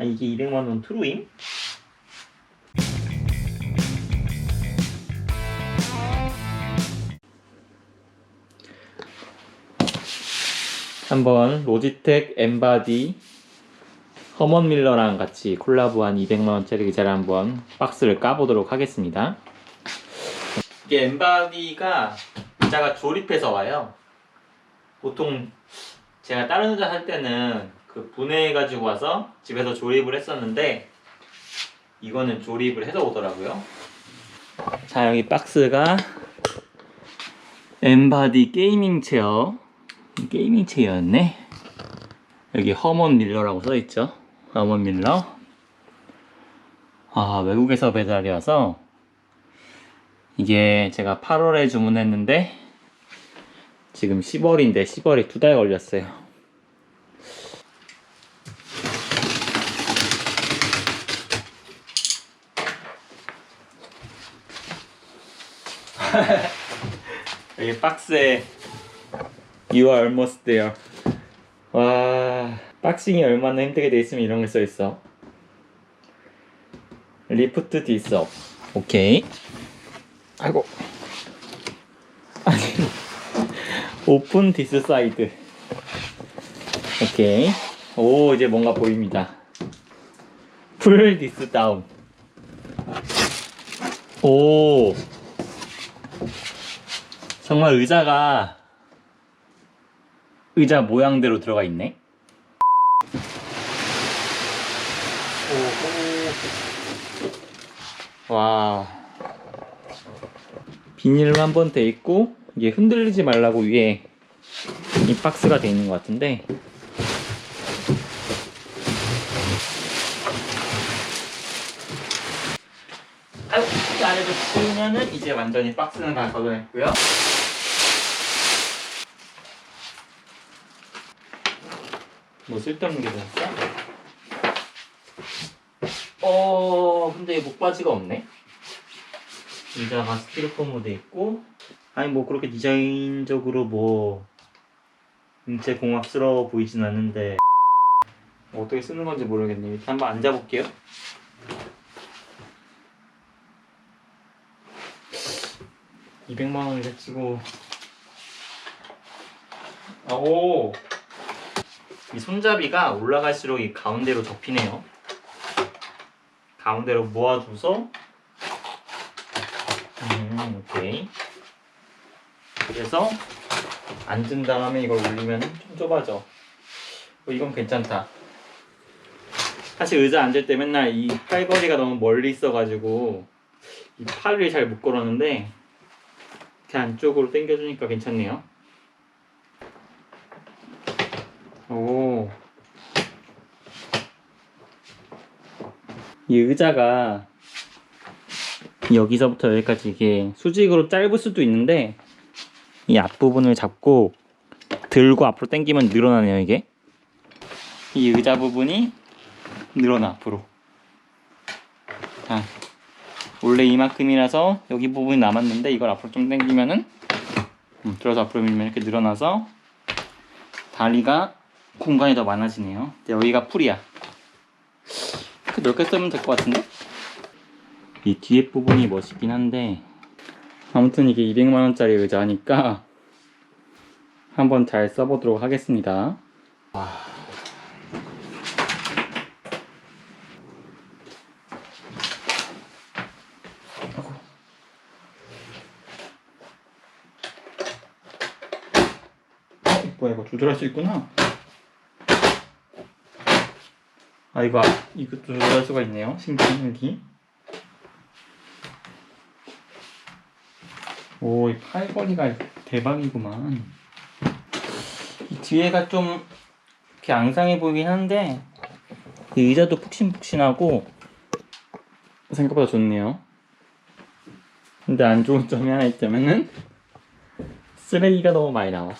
아 이게 200만 원 트루임? 한번 로지텍 엠바디 허먼 밀러랑 같이 콜라보한 200만원짜리 의자를 한번 박스를 까보도록 하겠습니다 이게 엠바디가 의자가 조립해서 와요 보통 제가 다른 의자 할 때는 그 분해해 가지고 와서 집에서 조립을 했었는데 이거는 조립을 해서 오더라고요. 자 여기 박스가 엠바디 게이밍 체어 게이밍 체어였네. 여기 허먼 밀러라고 써 있죠. 허먼 밀러. 아 외국에서 배달이 와서 이게 제가 8월에 주문했는데 지금 10월인데 10월이 두 달 걸렸어요. 여기 박스에 You are almost there. 와, 박싱이 얼마나 힘들게 돼 있으면 이런 걸 써 있어. 리프트 디스 업. 오케이. 아이고. 아니. 오픈 디스 사이드. 오케이. 오, 이제 뭔가 보입니다. 풀 디스 다운. 오. 정말 의자가 의자 모양대로 들어가 있네. 와. 비닐로 한번 돼 있고 이게 흔들리지 말라고 위에 이 박스가 돼 있는 것 같은데. 아이고, 이 아래로 치우면은 이제 완전히 박스는 다 걷어냈고요. 뭐 쓸데없는 게 들었어? 어, 근데 목바지가 없네. 의자가 스티로폼으로 돼 있고, 아니 뭐 그렇게 디자인적으로 뭐 인체 공학스러워 보이진 않는데 뭐 어떻게 쓰는 건지 모르겠네요. 일단 한번 앉아볼게요. (200만 원을 제치고) 오! 이 손잡이가 올라갈수록 이 가운데로 접히네요. 가운데로 모아줘서 음, 오케이. 그래서 앉은 다음에 이걸 올리면 좀 좁아져. 어, 이건 괜찮다. 사실 의자 앉을 때 맨날 이 팔걸이가 너무 멀리 있어가지고 이 팔을 잘 못 걸었는데 이렇게 안쪽으로 당겨주니까 괜찮네요. 오. 이 의자가 여기서부터 여기까지 이게 수직으로 짧을 수도 있는데 이 앞부분을 잡고 들고 앞으로 당기면 늘어나네요 이게. 이 의자 부분이 늘어나 앞으로. 자 원래 이만큼이라서 여기 부분이 남았는데 이걸 앞으로 좀 당기면은 음, 들어서 앞으로 밀면 이렇게 늘어나서 다리가 공간이 더 많아지네요. 여기가 풀이야 이렇게 넓게 쓰면 될 것 같은데? 이 뒤에 부분이 멋있긴 한데 아무튼 이게 200만원짜리 의자니까 한번 잘 써보도록 하겠습니다. 와. 어, 뭐야 이거 조절할 수 있구나 아 이거 이것도 조절할 수가 있네요 신기한 여기 오, 이 팔걸이가 대박이구만. 이 뒤에가 좀 이렇게 앙상해 보이긴 한데, 이 의자도 푹신푹신하고, 생각보다 좋네요. 근데 안 좋은 점이 하나 있다면은, 쓰레기가 너무 많이 나와.